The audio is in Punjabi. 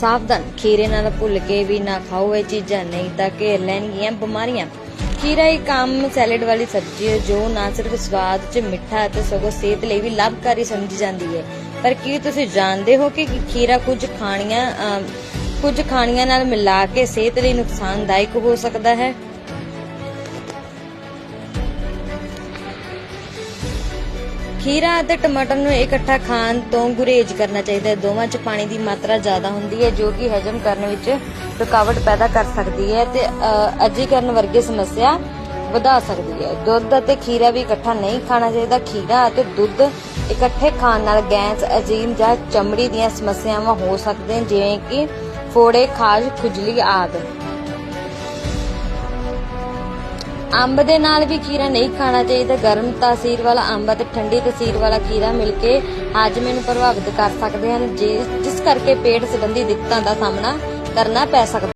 ਸਾਵਧਾਨ। ਖੀਰੇ ਨਾਲ ਭੁੱਲ ਕੇ ਵੀ ਨਾ ਖਾਓ ਇਹ ਚੀਜ਼ਾਂ, ਨਹੀਂ ਤਾਂ ਘੇਰ ਲੈਣਗੀਆਂ ਬਿਮਾਰੀਆਂ। ਖੀਰਾ ਇੱਕ ਆਮ ਸੈਲਡ ਵਾਲੀ ਸਬਜ਼ੀ ਹੈ, ਜੋ ਨਾ ਸਿਰਫ ਸਵਾਦ 'ਚ ਮਿੱਠਾ ਅਤੇ ਸਗੋਂ ਸਿਹਤ ਲਈ ਵੀ ਲਾਭਕਾਰੀ ਸਮਝੀ ਜਾਂਦੀ ਹੈ। ਪਰ ਕੀ ਤੁਸੀਂ ਜਾਣਦੇ ਹੋ ਕਿ ਖੀਰਾ ਕੁਝ ਖਾਣੀਆਂ ਕੁਝ ਖਾਣੀਆਂ ਨਾਲ ਮਿਲਾ ਕੇ ਸਿਹਤ ਲਈ ਨੁਕਸਾਨਦਾਇਕ ਹੋ ਸਕਦਾ ਹੈ? ਖੀਰਾ ਅਤੇ ਟਮਾਟਰ ਨੂੰ ਇਕੱਠਾ ਖਾਣ ਤੋਂ ਗੁਰੇਜ਼ ਕਰਨਾ ਚਾਹੀਦਾ ਹੈ। ਦੋਵਾਂ 'ਚ ਪਾਣੀ ਦੀ ਮਾਤਰਾ ਜ਼ਿਆਦਾ ਹੁੰਦੀ ਹੈ, ਜੋ ਕਿ ਹਜਮ ਕਰਨ ਵਿੱਚ ਰੁਕਾਵਟ ਪੈਦਾ ਕਰ ਸਕਦੀ ਹੈ ਤੇ ਅਜੀਕਰਨ ਵਰਗੀ ਸਮੱਸਿਆ ਵਧਾ ਸਕਦੀ ਹੈ। ਦੁੱਧ ਅਤੇ ਖੀਰਾ ਵੀ ਇਕੱਠਾ ਨਹੀਂ ਖਾਣਾ ਚਾਹੀਦਾ। ਖੀਰਾ ਅਤੇ ਦੁੱਧ ਇਕੱਠੇ ਖਾਣ ਨਾਲ ਗੈਸ, ਅਜੀਮ ਜਾਂ ਚਮੜੀ ਦੀਆਂ ਸਮੱਸਿਆਵਾਂ ਹੋ ਸਕਦੀਆਂ ਜਿਵੇਂ ਕਿ ਫੋੜੇ, ਖਾਜ, ਖੁਜਲੀ ਆਦਿ। ਅੰਬ ਦੇ ਨਾਲ ਵੀ ਖੀਰਾ ਨਹੀਂ ਖਾਣਾ ਚਾਹੀਦਾ। ਗਰਮ ਤਾਸੀਰ ਵਾਲਾ ਅੰਬ ਅਤੇ ਠੰਡੀ ਤਾਸੀਰ ਵਾਲਾ ਖੀਰਾ ਮਿਲ ਕੇ ਹਾਜ਼ਮੇ ਨੂੰ ਪ੍ਰਭਾਵਿਤ ਕਰ ਸਕਦੇ ਹਨ। ਜਿਸ ਕਰਕੇ ਪੇਟ ਸੰਬੰਧੀ ਦਿੱਕਤਾਂ ਦਾ ਸਾਹਮਣਾ ਕਰਨਾ ਪੈ ਸਕਦਾ